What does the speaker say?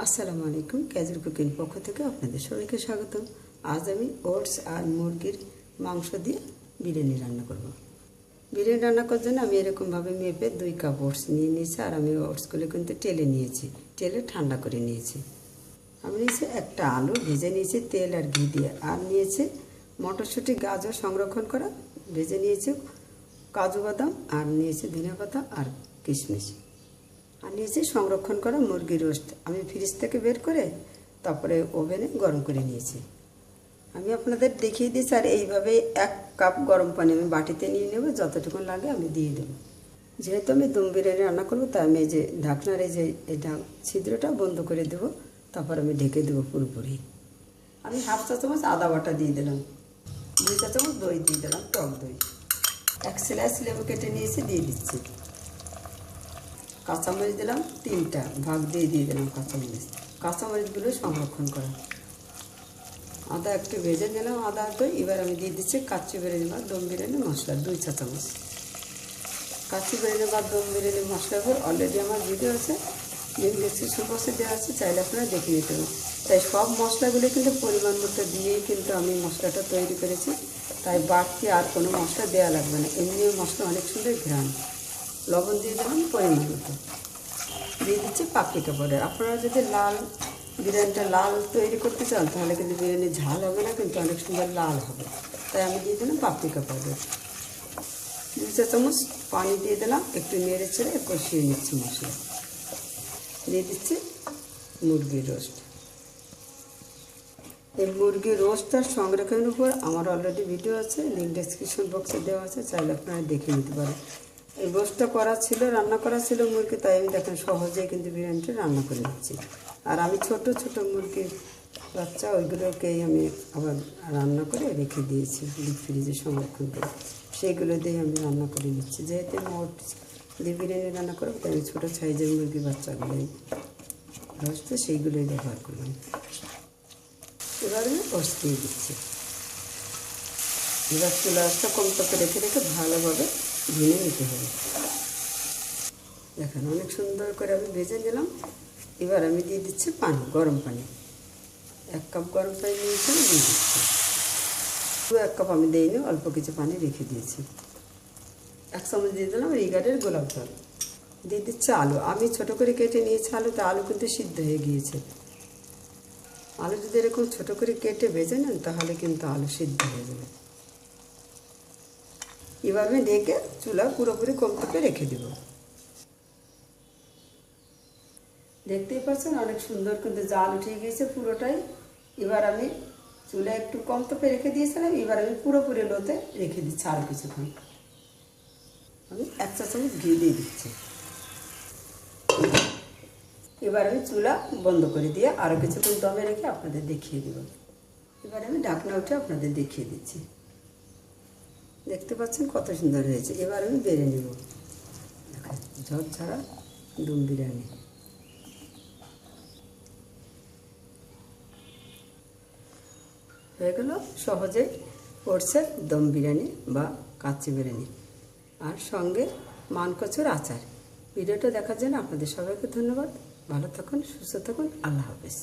আসসালামু আলাইকুম ক্যাজুর কুকিং পক্ষ থেকে আপনাদের সবাইকে স্বাগত। আজ আমি ওটস আর মুরগির মাংস দিয়ে বিরিয়ানি রান্না করব। বিরিয়ানি রান্না করার জন্য আমি এরকমভাবে মেপে দুই কাপ ওটস নিয়ে নিয়েছি আর আমি ওটসগুলো কিন্তু টেলে নিয়েছি টেলে ঠান্ডা করে নিয়েছি। আমি নিয়েছি একটা আলু, ভেজে নিয়েছি তেল আর ঘি দিয়ে আর নিয়েছি মটরশুঁটি, গাজর সংরক্ষণ করা, ভেজে নিয়েছি কাজু বাদাম আর নিয়েছি ধনে পাতা আর কিশমিশ। আর নিয়েছি সংরক্ষণ করা মুরগি রোস্ট। আমি ফ্রিজ থেকে বের করে তারপরে ওভেনে গরম করে নিয়েছি। আমি আপনাদের দেখিয়ে দিয়েছি আর এইভাবে এক কাপ গরম পানি আমি বাটিতে নিয়ে নেব, যতটুকু লাগে আমি দিয়ে দেবো। যেহেতু আমি দম বিরিয়ানি রান্না করব, তাই আমি এই যে ঢাকনার এই যে এটা ছিদ্রটা বন্ধ করে দেবো, তারপর আমি ঢেকে দেবো পুরোপুরি। আমি হাফ চা চামচ আদা বাটা দিয়ে দিলাম, দুই চা চামচ দই দিয়ে দিলাম, টক দই। এক স্লাইস লেবু কেটে নিয়েছি, দিয়ে দিচ্ছি। কাঁচামরিচ দিলাম তিনটা, ভাগ দিয়ে দিয়ে দিলাম কাঁচামরিচ। কাঁচামরিচগুলো সংরক্ষণ করা। আদা একটু ভেজে নিলাম, আদা দই। এবার আমি দিয়ে দিচ্ছি কাচ্চি বিরিয়ানি বা দম বিরিয়ানি মশলা, দুই চা চামচ। কাচ্চি বিরিয়ানি বা দম বিরিয়ানি মশলার উপর অলরেডি আমার ভিডিও আছে। লিঙ্ক ডিসক্রিপশন বক্সে দেওয়া আছে, চাইলে আপনারা দেখে নিতে পারেন। তাই সব মশলাগুলো কিন্তু পরিমাণ মতো দিয়েই কিন্তু আমি মশলাটা তৈরি করেছি। তাই বাড়তি আর কোনো মশলা দেওয়া লাগবে না। এমনি মশলা অনেক সুন্দর ঘ্রাণ। লবণ দিয়ে দিলাম পরিমাণ মতো দিয়ে দিচ্ছে পাপরিকা পাউডার আপনারা যদি লাল, বিরিয়ানিটা লাল তৈরি করতে চান, তাহলে কিন্তু বিরিয়ানি ঝাল হবে না, কিন্তু অনেক সুন্দর লাল হবে। তাই আমি দিয়ে দিলাম পাপরিকা পাউডার দুই চা চামচ পানি দিয়ে দিলাম, একটু নেড়ে ছেড়ে কষিয়ে নিচ্ছি মশলা। দিয়ে দিচ্ছি মুরগির রোস্ট। এই মুরগির রোস্টটার সংরক্ষণের উপর আমার অলরেডি ভিডিও আছে লিঙ্ক ডেসক্রিপশন বক্সে দেওয়া আছে, চাইলে আপনারা দেখে নিতে পারেন। এই রোস্টটা করা ছিল, রান্না করা ছিল মুরগি, তাই আমি দেখেন সহজেই কিন্তু বিরিয়ানিটা রান্না করে দিচ্ছি আর আমি ছোট ছোট মুরগির বাচ্চা, ওইগুলোকেই আমি আবার রান্না করে রেখে দিয়েছি, ডিপ ফ্রিজে সংরক্ষণ করে। সেইগুলো দিয়ে আমি রান্না করে নিচ্ছি। যেহেতু মোট দিয়ে বিরিয়ানি রান্না করব, তাই আমি ছোটো সাইজের মুরগির বাচ্চাগুলোই রোস্ট সেইগুলোই ব্যবহার করলাম। এবার আমি রোস্ট দিয়ে দিচ্ছি। এবার চুলাটা কম তাপে রেখে রেখে ভালোভাবে ভেঙে নিতে হবে। দেখেন অনেক সুন্দর করে আমি ভেজে নিলাম। এবার আমি দিয়ে দিচ্ছি পানি, গরম পানি। এক কাপ গরম পানি নিয়েছি, আমি দিয়ে দিচ্ছি। দু এক কাপ আমি দিইনি, অল্প কিছু পানি রেখে দিয়েছি। এক চামচ দিয়ে দিলাম রিগার্ডের গোলাপ জল। দিয়ে দিচ্ছে আলু। আমি ছোট করে কেটে নিয়েছি আলুতে, আলু কিন্তু সিদ্ধ হয়ে গিয়েছে। আলু যদি এরকম ছোট করে কেটে ভেজে নেন, তাহলে কিন্তু আলু সিদ্ধ হয়ে যাবে। এভাবে ঢেকে চুলা পুরোপুরি কম থেকে রেখে দেব। দেখতেই পাচ্ছেন অনেক সুন্দর কিন্তু জাল উঠে গিয়েছে পুরোটাই। এবার আমি চুলা একটু কম তোপে রেখে দিয়েছিলাম, এবার আমি পুরোপুরি লোতে রেখে দিচ্ছি আরও কিছুক্ষণ। আমি এক চা চামচ ঘি দিয়ে দিচ্ছি। এবার আমি চুলা বন্ধ করে দিয়ে আরও কিছুক্ষণ দমে রেখে আপনাদের দেখিয়ে দেব। এবার আমি ঢাকনা উঠে আপনাদের দেখিয়ে দিচ্ছি। দেখতে পাচ্ছেন কত সুন্দর হয়েছে। এবার আমি বেড়ে নেব। ঝড় ছাড়া ডুম বিরিয়ানি। হয়ে গেল সহজেই ওটসের দম বিরিয়ানি বা কাচ্চি বিরিয়ানি। আর সঙ্গে মানকচুর আচার। ভিডিওটা দেখার জন্য আপনাদের সবাইকে ধন্যবাদ। ভালো থাকুন, সুস্থ থাকুন। আল্লাহ হাফেজ।